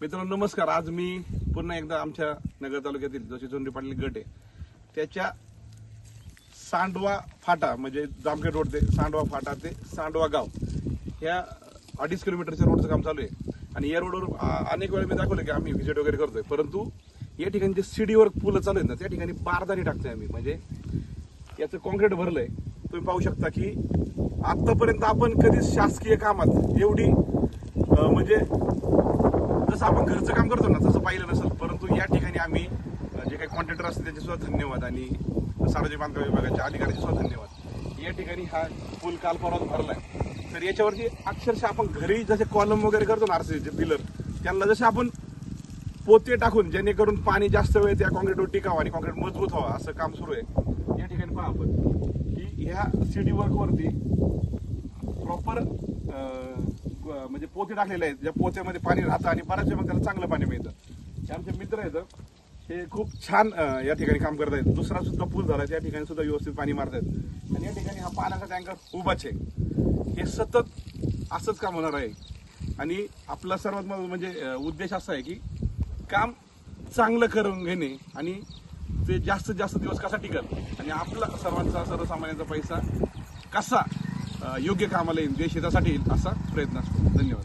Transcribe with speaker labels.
Speaker 1: मित्रांनो नमस्कार. आज मी पुन्हा एकदा आमच्या नगर तालुक्यातील जशी चोंडी पाटील गट आहे. त्याच्या सांडवा फाटा म्हणजे जामखेड रोड ते सांडवा फाटा ते सांडवा गाव ह्या अडीच किलोमीटरच्या रोडचं काम चालू आहे. आणि या रोडवर अनेक वेळा मी दाखवलं की आम्ही व्हिजिट वगैरे करतोय. परंतु या ठिकाणी जे सीडीवर पुलं चालू आहेत ना त्या ठिकाणी बारदारी टाकतोय आम्ही. म्हणजे याचं कॉन्क्रीट भरलंय. तुम्ही पाहू शकता की आतापर्यंत आपण कधीच शासकीय कामात एवढी म्हणजे जसं आपण घरचं काम करतो ना तसं पाहिलं नसेल परंतु या ठिकाणी आम्ही जे काही कॉन्ट्रॅक्टर असतील त्यांचे सुद्धा धन्यवाद आणि सार्वजनिक बांधकाम विभागाच्या अधिकाऱ्यांचे सुद्धा धन्यवाद. या ठिकाणी हा पूल काल परवाच आहे तर याच्यावरती अक्षरशः आपण घरी जसे कॉलम वगैरे करतो ना आरसीचे पिलर त्यांना जसे आपण पोते टाकून जेणेकरून पाणी जास्त वेळ त्या कॉन्क्रीटवर टिकावं आणि कॉन्क्रीट मजबूत व्हावं असं काम सुरू आहे. या ठिकाणी पहा आपण. की ह्या सिडी वर्कवरती प्रॉपर म्हणजे पोते टाकलेले आहेत. ज्या पोत्यामध्ये पाणी राहतं आणि बऱ्याच वेळा मग त्याला चांगलं पाणी मिळतं. हे आमचे मित्र आहेत. हे खूप छान या ठिकाणी काम करत आहेत. दुसरा सुद्धा पूल झाला. त्या ठिकाणी सुद्धा व्यवस्थित पाणी मारतायत आणि या ठिकाणी हा पाण्याचा टँकर उभाच आहे. हे सतत असंच काम होणार आहे. आणि आपला सर्वात म्हणजे उद्देश असा आहे की काम चांगलं करून घेणे आणि ते जास्तीत जास्त दिवस कसा टिकल? आणि आपला सर्वांचा सर्वसामान्यांचा पैसा कसा योग्य कामाला येईल देश हितासाठी येईल असा प्रयत्न असतो. धन्यवाद.